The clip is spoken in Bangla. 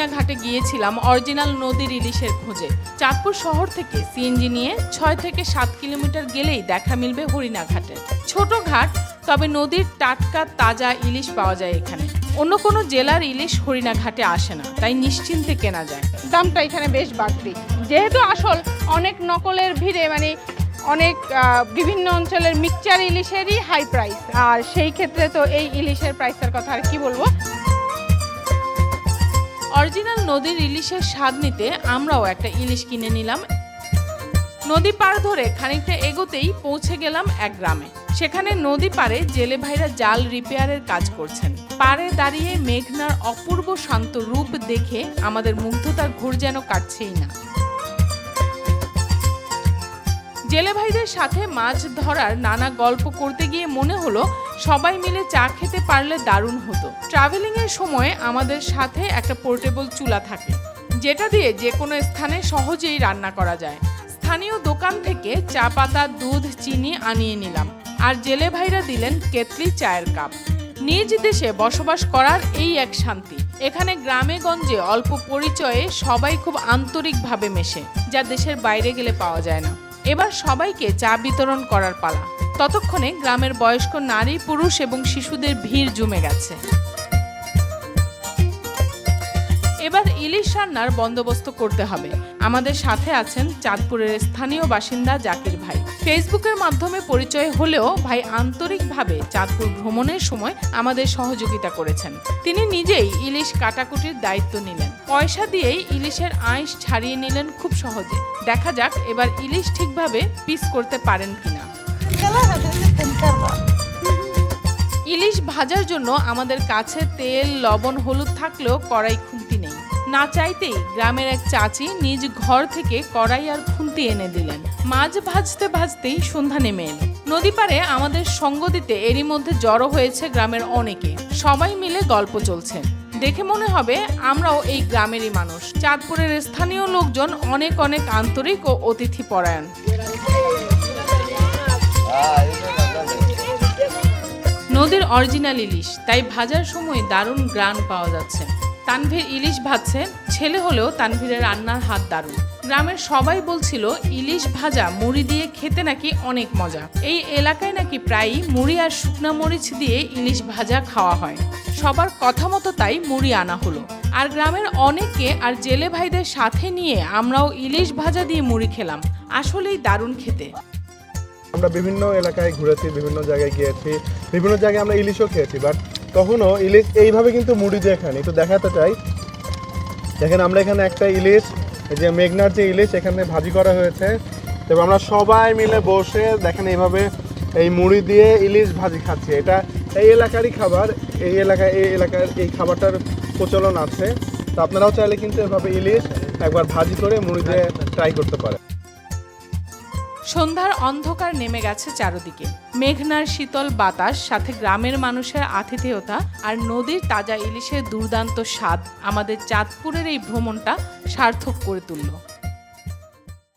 বেরিয়েছিলাম অরিজিনাল নদীর ইলিশের খোঁজে। চাঁদপুর শহর থেকে সিএনজি নিয়ে ছয় থেকে সাত কিলোমিটার গেলেই দেখা মিলবে হরিণাঘাটে। ছোট ঘাট, তবে নদীর টাটকা তাজা ইলিশ পাওয়া যায় এখানে। অন্য কোনো জেলার ইলিশ হরিণাঘাটে আসে না, তাই নিশ্চিন্তে কেনা যায়। দামটা এখানে বেশ বাড়তি। যেহেতু আসল অনেক নকলের ভিড়ে মানে অনেক বিভিন্ন অঞ্চলের মিক্সচার ইলিশেরই হাই প্রাইস আর সেই ক্ষেত্রে তো এই ইলিশের প্রাইসের কথা আর কি বলব? অরিজিনাল নদীর ইলিশের স্বাদ নিতে আমরাও একটা ইলিশ কিনে নিলাম। নদী পার ধরে খানিকটা এগোতেই পৌঁছে গেলাম এক গ্রামে। সেখানে নদী পারে জেলে ভাইরা জাল রিপেয়ারের কাজ করছেন। পারে দাঁড়িয়ে মেঘনার অপূর্ব শান্ত রূপ দেখে আমাদের মুগ্ধতার ঘুর যেন কাটছেই না। জেলে ভাইদের সাথে মাছ ধরার নানা গল্প করতে গিয়ে মনে হলো সবাই মিলে চা খেতে পারলে দারুণ হতো। ট্রাভেলিং এর সময় আমাদের সাথে একটা পোর্টেবল চুলা থাকে, যেটা দিয়ে যে কোনো স্থানে সহজেই রান্না করা যায়। স্থানীয় দোকান থেকে চা পাতা, দুধ, চিনি আনিয়ে নিলাম, আর জেলে ভাইরা দিলেন কেতলি চায়ের কাপ। নিজ দেশে বসবাস করার এই এক শান্তি, এখানে গ্রামে গঞ্জে অল্প পরিচয়ে সবাই খুব আন্তরিকভাবে মেশে, যা দেশের বাইরে গেলে পাওয়া যায় না। এবার সবাইকে চা বিতরণ করার পালা। ততক্ষণে গ্রামের বয়স্ক নারী, পুরুষ এবং শিশুদের ভিড় জমে গেছে। এবার ইলিশ রান্নার বন্দোবস্ত করতে হবে। আমাদের সাথে আছেন চাঁদপুরের স্থানীয় বাসিন্দা জাকির ভাই। ফেসবুকের মাধ্যমে পরিচয় হলেও ভাই আন্তরিকভাবে চাঁদপুর ভ্রমণের সময় আমাদের সহযোগিতা করেছেন। তিনি নিজেই ইলিশ কাটাকুটির দায়িত্ব নিলেন। পয়সা দিয়েই ইলিশের আঁশ ছাড়িয়ে নিলেন খুব সহজে। দেখা যাক এবার ইলিশ ঠিকভাবে পিস করতে পারেন কিনা। ইলিশ ভাজার জন্য আমাদের কাছে তেল, লবণ, হলুদ থাকলেও কড়াই খুন্তি নেই। না চাইতেই গ্রামের এক চাচি নিজ ঘর থেকে কড়াই আর খুন্তি এনে দিলেন। মাছ ভাজতে ভাজতেই সন্ধ্যা নেমে এলো। নদী পারে আমাদের সঙ্গ দিতে এরই মধ্যে জড়ো হয়েছে গ্রামের অনেকে। সবাই মিলে গল্প চলছে। দেখে মনে হবে আমরাও এই গ্রামেরই মানুষ। চাঁদপুরের স্থানীয় লোকজন অনেক অনেক আন্তরিক ও অতিথি পরায়ণ নদীর অরিজিনাল ইলিশ, তাই ভাজার সময় দারুণ গ্রান পাওয়া যাচ্ছে। তানভীর ইলিশ ভাজছে, ছেলে হলেও তানভীরের রান্নার হাত দারুণ। গ্রামের সবাই বলছিল, ইলিশ ভাজা মুড়ি দিয়ে খেতে নাকি অনেক মজা। এই এলাকায় নাকি প্রায়ই মুড়ি আর শুকনা মরিচ দিয়ে ইলিশ ভাজা খাওয়া হয়। সবার কথা মতো তাই মুড়ি আনা হলো। আর গ্রামের অনেককে আর জেলে ভাইদের সাথে নিয়ে আমরাও ইলিশ ভাজা দিয়ে মুড়ি খেলাম। আসলেই দারুণ খেতে। আমরা বিভিন্ন এলাকায় ঘুরেছি বিভিন্ন জায়গায় গিয়েছি বিভিন্ন জায়গায় আমরা ইলিশও খেয়েছি বাট কখনো ইলিশ এইভাবে কিন্তু মুড়ি দিয়ে খানি তো দেখাতে চাই। দেখেন আমরা এখানে একটা ইলিশ এই যে মেঘনার যে ইলিশ এখানে ভাজি করা হয়েছে। তবে আমরা সবাই মিলে বসে দেখেন এইভাবে এই মুড়ি দিয়ে ইলিশ ভাজি খাচ্ছি। এটা এই এলাকারই খাবার এই এলাকায় এই এলাকার এই খাবারটার প্রচলন আছে। তো আপনারাও চাইলে কিন্তু এভাবে ইলিশ একবার ভাজি করে মুড়ি দিয়ে ট্রাই করতে পারেন। সন্ধ্যার অন্ধকার নেমে গেছে চারদিকে। মেঘনার শীতল বাতাস, সাথে গ্রামের মানুষের আতিথেয়তা আর নদীর তাজা ইলিশের দুর্দান্ত স্বাদ আমাদের চাঁদপুরের এই ভ্রমণটা সার্থক করে তুলল।